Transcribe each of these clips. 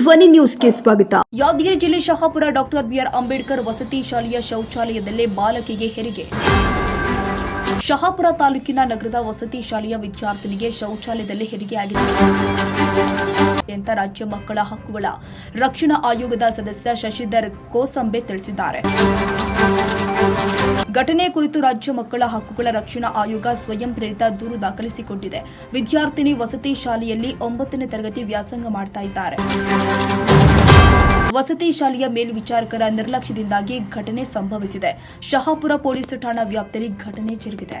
ಧ್ವನಿ ನ್ಯೂಸ್ಗೆ ಸ್ವಾಗತ. ಯಾದಗಿರಿ ಜಿಲ್ಲೆ ಶಹಾಪುರ ಡಾಕ್ಟರ್ ಬಿಆರ್ ಅಂಬೇಡ್ಕರ್ ವಸತಿ ಶಾಲೆಯ ಶೌಚಾಲಯದಲ್ಲೇ ಬಾಲಕಿಗೆ ಹೆರಿಗೆ. ಶಹಾಪುರ ತಾಲೂಕಿನ ನಗರದ ವಸತಿ ಶಾಲೆಯ ವಿದ್ಯಾರ್ಥಿನಿಗೆ ಶೌಚಾಲಯದಲ್ಲಿ ಹೆರಿಗೆಯಾಗಿದೆ. ಅಂತ ರಾಜ್ಯ ಮಕ್ಕಳ ಹಕ್ಕುಗಳ ರಕ್ಷಣಾ ಆಯೋಗದ ಸದಸ್ಯ ಶಶಿಧರ್ ಕೋಸಂಬೆ ತಿಳಿಸಿದ್ದಾರೆ. ಘಟನೆ ಕುರಿತು ರಾಜ್ಯ ಮಕ್ಕಳ ಹಕ್ಕುಗಳ ರಕ್ಷಣಾ ಆಯೋಗ ಸ್ವಯಂ ಪ್ರೇರಿತ ದೂರು ದಾಖಲಿಸಿಕೊಂಡಿದೆ. ವಿದ್ಯಾರ್ಥಿನಿ ವಸತಿ ಶಾಲೆಯಲ್ಲಿ ಒಂಬತ್ತನೇ ತರಗತಿ ವ್ಯಾಸಂಗ ಮಾಡ್ತಾ ಇದ್ದಾರೆ. ವಸತಿ ಶಾಲೆಯ ಮೇಲ್ವಿಚಾರಕರ ನಿರ್ಲಕ್ಷ್ಯದಿಂದಾಗಿ ಘಟನೆ ಸಂಭವಿಸಿದೆ. ಶಹಾಪುರ ಪೊಲೀಸ್ ಠಾಣಾ ವ್ಯಾಪ್ತಿಯಲ್ಲಿ ಘಟನೆ ಜರುಗಿದೆ.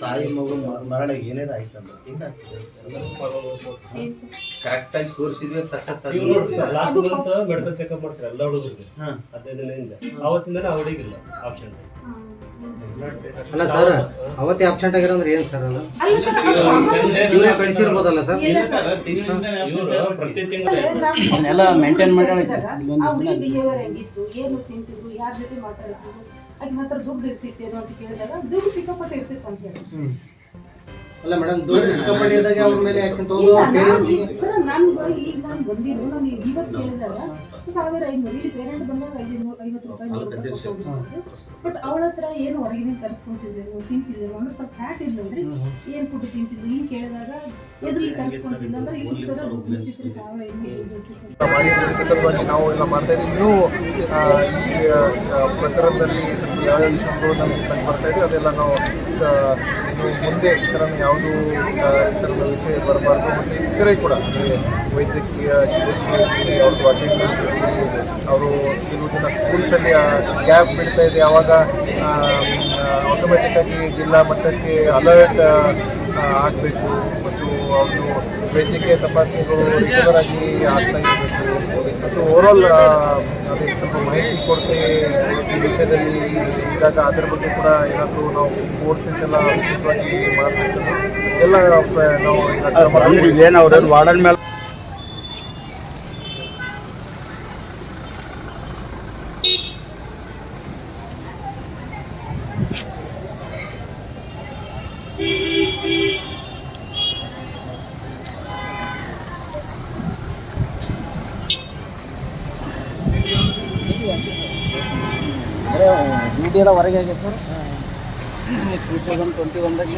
ತಾಯಿ ಮಗು ಮ- ಮರಣ ಏನೇನು ಆಯ್ತಂದ್ರ ಕರೆಕ್ಟ್ ಆಗಿ ತೋರಿಸಿದ್ವಿ ಸಕ್ಸಸ್ ಮೆಡಿಕಲ್ ಚೆಕಪ್ ಮಾಡ್ಸಿರ ಎಲ್ಲ ಹುಡುಗರಿಗೆ. ಹಾ. ಹದಿನೈದು ದಿನದಿಂದ ಅವತ್ತಿಂದ ಆ ಹುಡುಗಿಲ್ಲ ಆಪ್ಷನ್ ಅಲ್ಲ ಸರ್ ಅವತ್ತೇ ಆಪ್ಷನ್ ಆಗಿರೋಂದ್ರೆ ಏನ್ ಸರ್ ಅದು? ಇವರೇ ಕಳಿಸಿರ್ಬೋದಲ್ಲ ಸರ್ ಪ್ರತಿ ತಿಂಗಳು ಮೇಂಟೈನ್ ಬಿಹೇವಿಯರ್ ಹೆಂಗಿತ್ತು? ಏನು ತಿಂತಿದ್ರು ಯಾರ ಜೊತೆ ಮಾತಾಡ್ತಿದ್ರು ಆಕೆ ಮಾತ್ರ ದುಡ್ಡು ಇರ್ತಿತ್ತೇನೋ ಅಂತ ಕೇಳಿದಾಗ ದುಡ್ಡು ಸಿಕ್ಕಾಪಟ್ಟೆ ಇರ್ತಿತ್ತು ಅಂತ ಹೇಳಿ ಅಲ್ಲ ಮೇಡಮ್ ಇದ್ದಾಗ ಅವ್ರ ಮೇಲೆ ಆಕ್ಷನ್ ತಗೊಂಡು ಪೇರೆಂಟ್ಸ್ ಸರ್ ನನ್ಗೆ ಈಗ ನಾನು ಬಂದಿದ್ದು ನಾನು ಇವತ್ತು ಕೇಳಿದಾಗ ಸಾವಿರ ಐನೂರು ಇಲ್ಲಿ ಪೇರೆಂಟ್ ಬಂದಾಗ ಐನೂರು ಐವತ್ತು ರೂಪಾಯಿ ಬಟ್ ಅವಳ ಹತ್ರ ಏನು ಹೊರಗಿನ ತರಿಸ್ಕೊಂತಿದ್ರು ತಿಂತಿದ್ರು ಅಂದ್ರೆ ಸ್ವಲ್ಪ ಫ್ಯಾಟ್ ಇದ್ಲಂದ್ರೆ ಏನು ಫುಡ್ ತಿಂತಿದ್ರು? ಹಿಂಗೆ ಕೇಳಿದಾಗ ಎದುರಿಗೆ ತರಿಸ್ಕೊಂತಿಲ್ಲ ಅಂದ್ರೆ ಇಲ್ಲಿ ಸರ್ ಇರ್ತಿತ್ತು ಸಾವಿರ ಐನೂರು ಸಂದರ್ಭವಾಗಿ ನಾವು ಎಲ್ಲ ಮಾಡ್ತಾ ಇದ್ದೀವಿ. ಪ್ರಕರಣದಲ್ಲಿ ಸ್ವಲ್ಪ ಯಾವ್ಯಾವ ವಿಷಯಗಳು ನಮ್ಗೆ ಬರ್ತಾ ಇದೆ ಅದೆಲ್ಲ ನಾವು ಮುಂದೆ ಈ ಥರ ಯಾವುದು ಈ ಥರದ ವಿಷಯ ಬರಬಾರ್ದು ಮತ್ತು ಇತರೆ ಕೂಡ ವೈದ್ಯಕೀಯ ಚಿಕಿತ್ಸೆ ಇರಲಿ ಅವ್ರದ್ದು ಅಟೆಂಡೆನ್ಸ್ ಇರಲಿ, ಅವರು ಕೆಲವು ದಿನ ಸ್ಕೂಲ್ಸಲ್ಲಿ ಗ್ಯಾಪ್ ಬೀಳ್ತಾ ಇದೆ. ಆವಾಗ ಆಟೋಮೆಟಿಕ್ಕಾಗಿ ಜಿಲ್ಲಾ ಮಟ್ಟಕ್ಕೆ ಅಲರ್ಟ್ ಆಗಬೇಕು. ಮತ್ತು ಅವರು ವೈದ್ಯಕೀಯ ತಪಾಸಣೆಗಳು ರೆಗ್ಯುಲರ್ ಆಗಿ ಆಗ್ತಾ ಇರಬೇಕು. ಮತ್ತು ಓವರಾಲ್ ಸ್ವಲ್ಪ ಮಾಹಿತಿ ಕೊರತೆ ಈ ವಿಷಯದಲ್ಲಿ ಇದ್ದಾಗ ಅದರ ಬಗ್ಗೆ ಕೂಡ ಏನಾದರೂ ನಾವು ಕೋರ್ಸಸ್ ಎಲ್ಲ ವಿಶೇಷವಾಗಿ ಮಾಡಬೇಕು ಎಲ್ಲ ನಾವು ವಾರ್ಡನ್ ಮೇಲೆ ಡ್ಯೂಟಿ ಎಲ್ಲ ಹೊರಗೆ ಆಗೈತೆ ಸರ್ ಟೂ ತೌಸಂಡ್ ಟ್ವೆಂಟಿ ಒನ್ದಾಗ